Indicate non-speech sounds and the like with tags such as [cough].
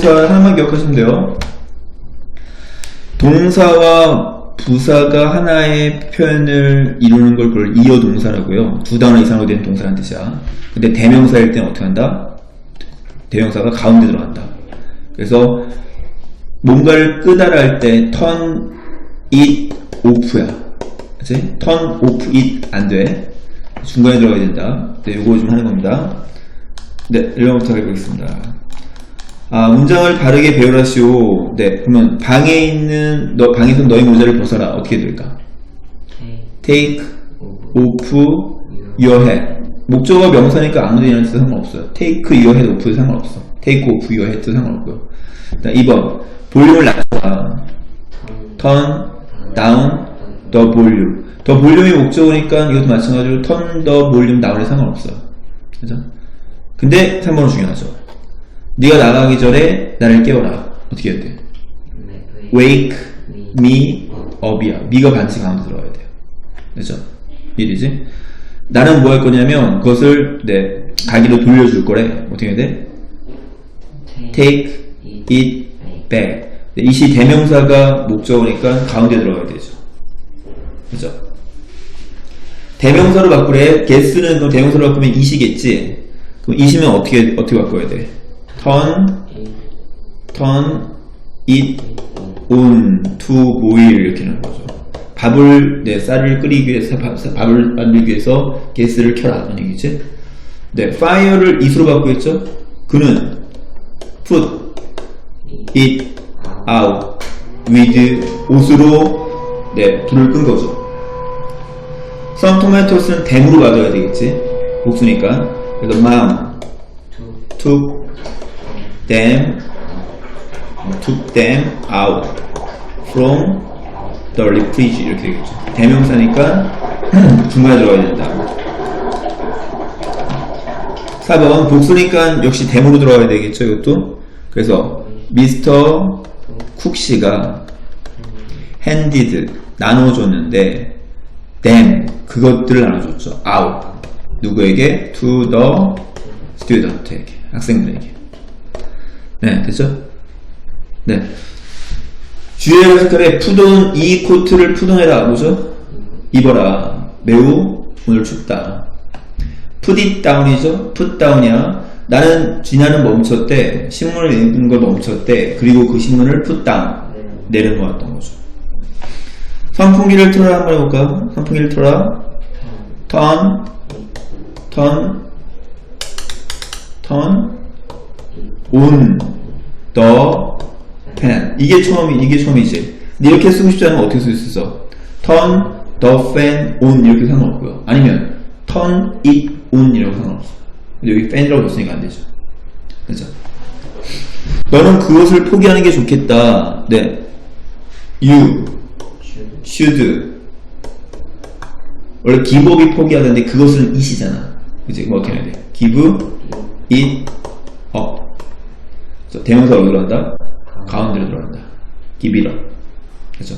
대명사 하나만 기억하시면 돼요. 동사와 부사가 하나의 표현을 이루는 걸 그걸 이어 동사라고요. 두 단어 이상으로 된 동사라는 뜻이야. 근데 대명사일 때는 어떻게 한다? 대명사가 가운데 들어간다. 그래서 뭔가를 끄다라 할 때 turn it off야. 그치? turn off it 안 돼. 중간에 들어가야 된다. 네, 요거 좀 하는 겁니다. 네, 1번부터 해보겠습니다. 아, 문장을 바르게 배우라시오. 네, 그러면 방에 있는, 너, 방에서 너의 모자를 벗어라. 어떻게 될까? take off your hat. 목적어 명사니까 아무 데나 써도 상관없어요. take your hat off도 상관없어. take off your hat도 상관없고요. 자, 2번. 볼륨을 낮춰라. turn down the volume. 더 볼륨이 목적어니까 이것도 마찬가지로 turn the volume down에 상관없어요. 그죠? 근데 3번은 중요하죠. 네가 나가기 전에 나를 깨워라. 어떻게 해야 돼? wake me up이야. 미가 반드시 가운데 들어가야 돼요. 그죠? 일이지? 나는 뭐 할 거냐면 그것을 네 가기로 돌려줄 거래. 어떻게 해야 돼? take it back. 네, 이시 대명사가 목적어니까 가운데 들어가야 되죠. 그죠? 대명사로 바꾸래. 개수는 그럼 대명사로 바꾸면 이시겠지. 그럼 이시면 어떻게 어떻게 바꿔야 돼? Turn turn it on to boil 이렇게 하는 거죠. 밥을 네 쌀을 끓이기 위해서 밥, 밥을 만들기 위해서 가스를 켜라 이런 얘기지. 네, fire를 it으로 바꾸겠죠. 그는 put it out with 옷으로 네 불을 끈 거죠. some tomatos는 댐으로 가져야 되겠지. 복수니까. 그래서 mom took them took them out from the refrige 이렇게 되겠죠. 대명사니까 [clears throat] 중간에 들어가야 된다. 4번 복수니까 역시 댐으로 들어가야 되겠죠. 이것도. 그래서 미스터 쿡 씨가 handed 나눠줬는데 them 그것들을 나눠줬죠. out 누구에게? to the student에게 학생들에게. 네, 됐죠? 네. 주의할 색깔에 푸돈 이 코트를 푸동해라. 뭐죠? 입어라. 매우 오늘 춥다. it down이죠? put down이야. 나는 지나는 멈췄대. 신문을 읽는 걸 멈췄대. 그리고 그 신문을 put down. 내려놓았던 거죠. 선풍기를 틀어라 한번 해볼까? 선풍기를 틀어라. turn, turn, turn on the fan. 이게 처음이, 이게 처음이지. 이렇게 쓰고 싶지 않으면 어떻게 쓸 수 있어? turn the fan on 이렇게 상관없고요. 아니면 turn it on 이라고 상관없어. 근데 여기 fan이라고 썼으니까 안 되죠. 그죠? 너는 그것을 포기하는 게 좋겠다. 네. You should. 원래 up이 포기하는데 그것은 it이잖아. 그지? 뭐 어떻게 해야 돼? give it up. 대명사 어디로 한다? 가운데로 들어간다. up. 그죠?